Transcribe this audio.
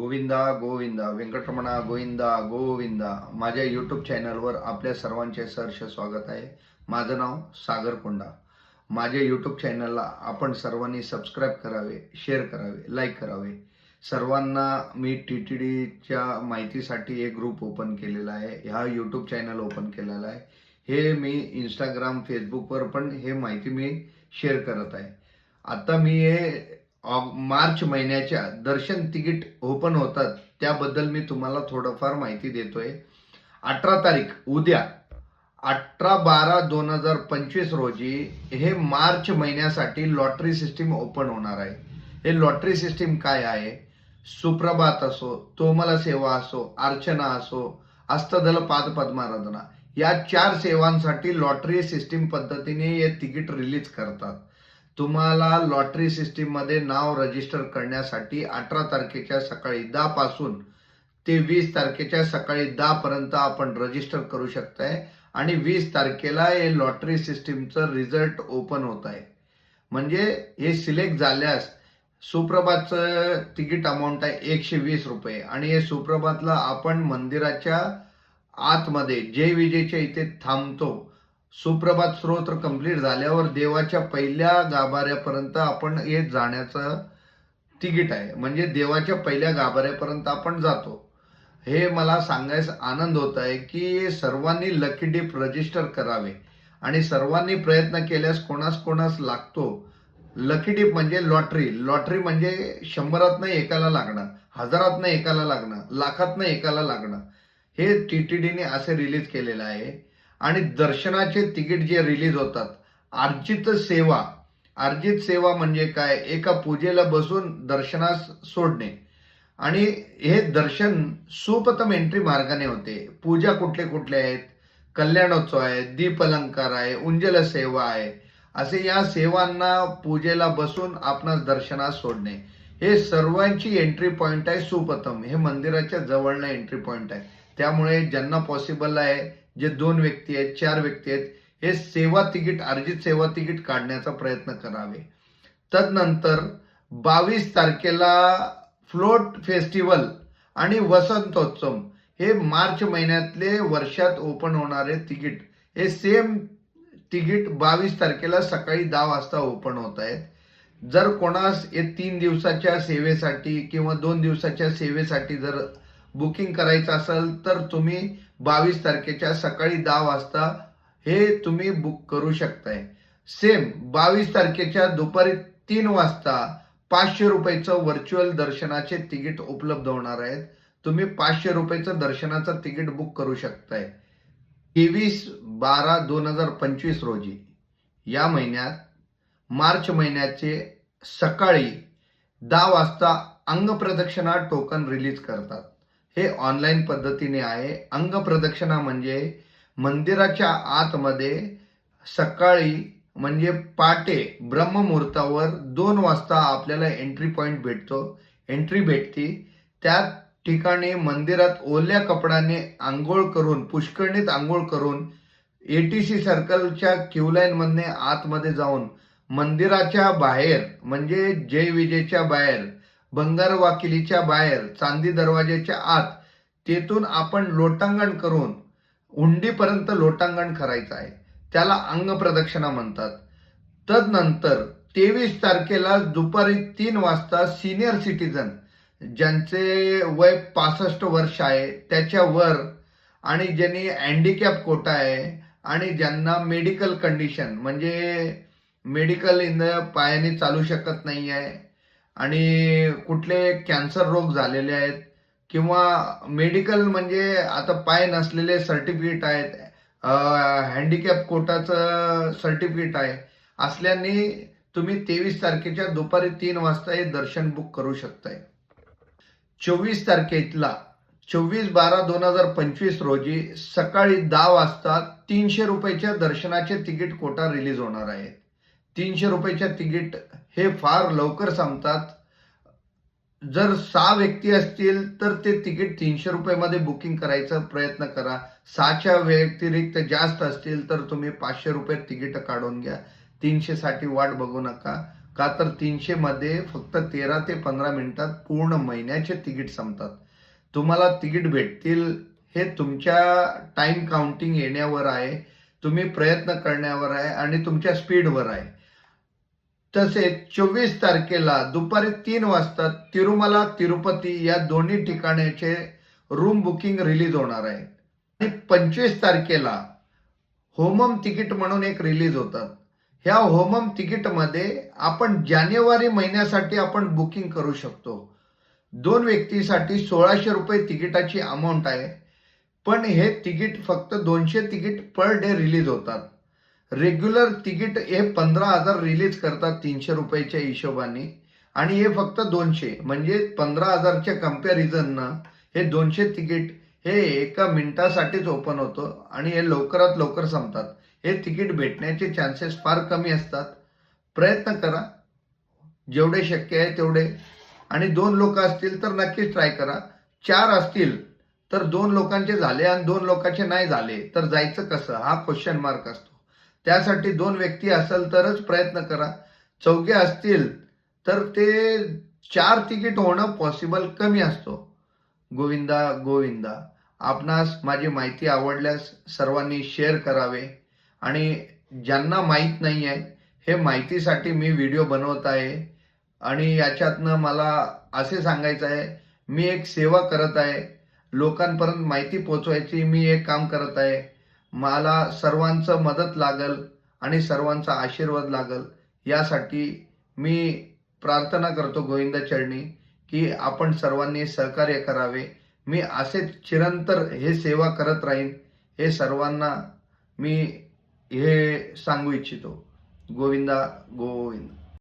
गोविंदा गोविंदा व्यंकटरमणा गोविंदा गोविंदा. माझ्या यूट्यूब चॅनलवर आपल्या सर्वांचे सहर्ष स्वागत आहे. माझं नाव सागर कोंडा. माझ्या यूट्यूब चॅनलला आपण सर्वांनी सबस्क्राईब करावे शेअर करावे लाईक करावे. सर्वांना मी टी टी डीच्या माहितीसाठी एक ग्रुप ओपन केलेला आहे. ह्या यूट्यूब चॅनल ओपन केलेला आहे. हे मी इंस्टाग्राम फेसबुकवर पण हे माहिती मी शेअर करत आहे. आता मी हे मार्च महिन्याच्या दर्शन तिकीट ओपन होतात त्याबद्दल मी तुम्हाला थोडंफार माहिती देतोय. अठरा तारीख उद्या अठरा बारा दोन हजार पंचवीस रोजी हे मार्च महिन्यासाठी लॉटरी सिस्टीम ओपन होणार आहे. हे लॉटरी सिस्टीम काय आहे? सुप्रभात असो तोमल सेवा असो अर्चना असो अस्तदल पाद पद्माराधना या चार सेवांसाठी लॉटरी सिस्टीम पद्धतीने हे तिकीट रिलीज करतात. तुम्हाला लॉटरी सिस्टीममध्ये नाव रजिस्टर करण्यासाठी अठरा तारखेच्या सकाळी दहापासून ते वीस तारखेच्या सकाळी दहापर्यंत आपण रजिस्टर करू शकताय. आणि वीस तारखेला हे लॉटरी सिस्टीमचं रिझल्ट ओपन होत आहे. म्हणजे हे सिलेक्ट झाल्यास सुप्रभातचं तिकीट अमाऊंट आहे एकशे वीस रुपये. आणि हे सुप्रभातला आपण मंदिराच्या आतमध्ये जय विजयच्या इथे थांबतो. सुप्रभात स्तोत्र कंप्लीट झाल्यावर देवाच्या पहिल्या गाभाऱ्यापर्यंत आपण हे जाण्याचं तिकीट आहे. म्हणजे देवाच्या पहिल्या गाभाऱ्यापर्यंत आपण जातो. हे मला सांगायस आनंद होत आहे की सर्वांनी लकी डिप रजिस्टर करावे. आणि सर्वांनी प्रयत्न केल्यास कोणास कोणास लागतो. लकी डिप म्हणजे लॉटरी लॉटरी म्हणजे शंभरातनं एकाला लागणं हजारातनं एकाला लागणं लाखातनं एकाला लागणं. हे टी टी डीने असे रिलीज केलेलं आहे. आणि दर्शनाचे तिकीट जे रिलीज होतात अर्जित सेवा अर्जित सेवा म्हणजे काय? एका पूजेला बसून दर्शनास सोडणे. आणि हे दर्शन सुपतम एंट्री मार्गाने होते. पूजा कुठले कुठले आहेत? कल्याणोत्सव आहे दीप अलंकार आहे उंजल सेवा आहे. असे या सेवांना पूजेला बसून आपणास दर्शनास सोडणे. हे सर्वांची एंट्री पॉईंट आहे सुपतम हे मंदिराच्या जवळनं एंट्री पॉईंट आहे. त्यामुळे ज्यांना पॉसिबल आहे जे दोन व्यक्ती आहेत चार व्यक्ती आहेत हे सेवा तिकीट अर्जित सेवा तिकीट काढण्याचा प्रयत्न करावे. तदनंतर बावीस तारखेला फ्लोट फेस्टिवल आणि वसंतोत्सव हे मार्च महिन्यातले वर्षात ओपन होणारे तिकीट. हे सेम तिकीट बावीस तारखेला सकाळी दहा वाजता ओपन होत आहेत. जर कोणास हे तीन दिवसाच्या सेवेसाठी किंवा दोन दिवसाच्या सेवेसाठी जर बुकिंग करायचं असेल तर तुम्ही बावीस तारखेच्या सकाळी दहा वाजता हे तुम्ही बुक करू शकताय. सेम बावीस तारखेच्या दुपारी तीन वाजता पाचशे रुपयाचं व्हर्च्युअल दर्शनाचे तिकीट उपलब्ध होणार आहेत. तुम्ही पाचशे रुपयाचं दर्शनाचं तिकीट बुक करू शकताय. तेवीस बारा दोन हजार पंचवीस रोजी. या महिन्यात मार्च महिन्याचे सकाळी दहा वाजता अंगप्रदक्षिणा टोकन रिलीज करतात. हे ऑनलाईन पद्धतीने आहे. अंग प्रदक्षिणा म्हणजे मंदिराच्या आतमध्ये सकाळी म्हणजे पाटे ब्रह्ममुहूर्तावर दोन वाजता आपल्याला एंट्री पॉईंट भेटतो. एंट्री भेटती. त्या ठिकाणी मंदिरात ओल्या कपड्याने आंघोळ करून पुष्कळणीत आंघोळ करून ए टी सी सर्कलच्या क्यूलाईनमधने आतमध्ये जाऊन मंदिराच्या बाहेर म्हणजे जय विजेच्या बाहेर बंदर वाकिलीच्या बाहेर चांदी दरवाजेच्या आत तेथून आपण लोटांगण करून उंडीपर्यंत लोटांगण करायचं आहे. त्याला अंगप्रदक्षिणा म्हणतात. तदनंतर तेवीस तारखेला दुपारी तीन वाजता सिनियर सिटीजन ज्यांचे वय पासष्ट वर्ष आहे त्याच्यावर आणि ज्यांनी हँडिकॅप कोटा आहे आणि ज्यांना मेडिकल कंडिशन म्हणजे मेडिकल इन पायाने चालू शकत नाही आहे आणि कुठले कॅन्सर रोग झालेले आहेत किंवा मेडिकल म्हणजे आता पाय नसलेले सर्टिफिकेट आहेत हँडिकॅप कोटाचं सर्टिफिकेट आहे असल्याने तुम्ही तेवीस तारखेच्या दुपारी तीन वाजता हे दर्शन बुक करू शकताय. चोवीस तारखेतला चोवीस बारा दोन हजार पंचवीस रोजी सकाळी दहा वाजता तीनशे रुपयाच्या दर्शनाचे तिकीट कोटा रिलीज होणार आहे तीनशे रुपयाच्या तिकीट हे फार लवकर संपतात. जर सहा व्यक्ती असतील तर ते तिकीट तीनशे रुपयामध्ये बुकिंग करायचा प्रयत्न करा. सहाच्या व्यतिरिक्त जास्त असतील तर तुम्ही पाचशे रुपयात तिकीट काढून घ्या. तीनशे साठी वाट बघू नका. का तर तीनशे मध्ये फक्त तेरा ते पंधरा मिनिटात पूर्ण महिन्याचे तिकीट संपतात. तुम्हाला तिकीट भेटतील हे तुमच्या टाइम काउंटिंग येण्यावर आहे. तुम्ही प्रयत्न करण्यावर आहे आणि तुमच्या स्पीडवर आहे. तसेच चोवीस तारखेला दुपारी तीन वाजता तिरुमला तिरुपती या दोन्ही ठिकाणाचे रूम बुकिंग रिलीज होणार आहे. आणि पंचवीस तारखेला होमम तिकीट म्हणून एक रिलीज होतात ह्या होमम तिकीटमध्ये आपण जानेवारी महिन्यासाठी आपण बुकिंग करू शकतो. दोन व्यक्तीसाठी सोळाशे रुपये तिकिटाची अमाऊंट आहे. पण हे तिकीट फक्त दोनशे तिकीट पर डे रिलीज होतात. रेग्युलर तिकीट हे पंधरा हजार रिलीज करतात तीनशे रुपयाच्या हिशोबाने. आणि हे फक्त दोनशे म्हणजे पंधरा हजारच्या कम्पॅरिझननं हे दोनशे तिकीट हे एका मिनिटासाठीच ओपन होतं आणि हे लवकरात लवकर संपतात. हे तिकीट भेटण्याचे चान्सेस फार कमी असतात. प्रयत्न करा. जेवढे शक्य आहे तेवढे. आणि दोन लोक असतील तर नक्कीच ट्राय करा. चार असतील तर दोन लोकांचे झाले आणि दोन लोकांचे नाही झाले तर जायचं कसं? हा क्वेश्चन मार्क असतो. त्यासाठी दोन व्यक्ती असेल तरच प्रयत्न करा. चौघे असतील तर ते चार तिकीट होणं पॉसिबल कमी असतो. गोविंदा गोविंदा आपणास माझी माहिती आवडल्यास सर्वांनी शेअर करावे. आणि ज्यांना माहीत नाही आहे हे माहितीसाठी मी व्हिडिओ बनवत आहे. आणि याच्यातनं मला असे सांगायचं आहे मी एक सेवा करत आहे. लोकांपर्यंत माहिती पोचवायची मी एक काम करत आहे. मला सर्वांचं मदत लागल आणि सर्वांचा आशीर्वाद लागल यासाठी मी प्रार्थना करतो गोविंद चरणी की आपण सर्वांनी सहकार्य करावे. मी असेच चिरंतर हे सेवा करत राहीन हे सर्वांना मी हे सांगू इच्छितो. गोविंदा गोविंद.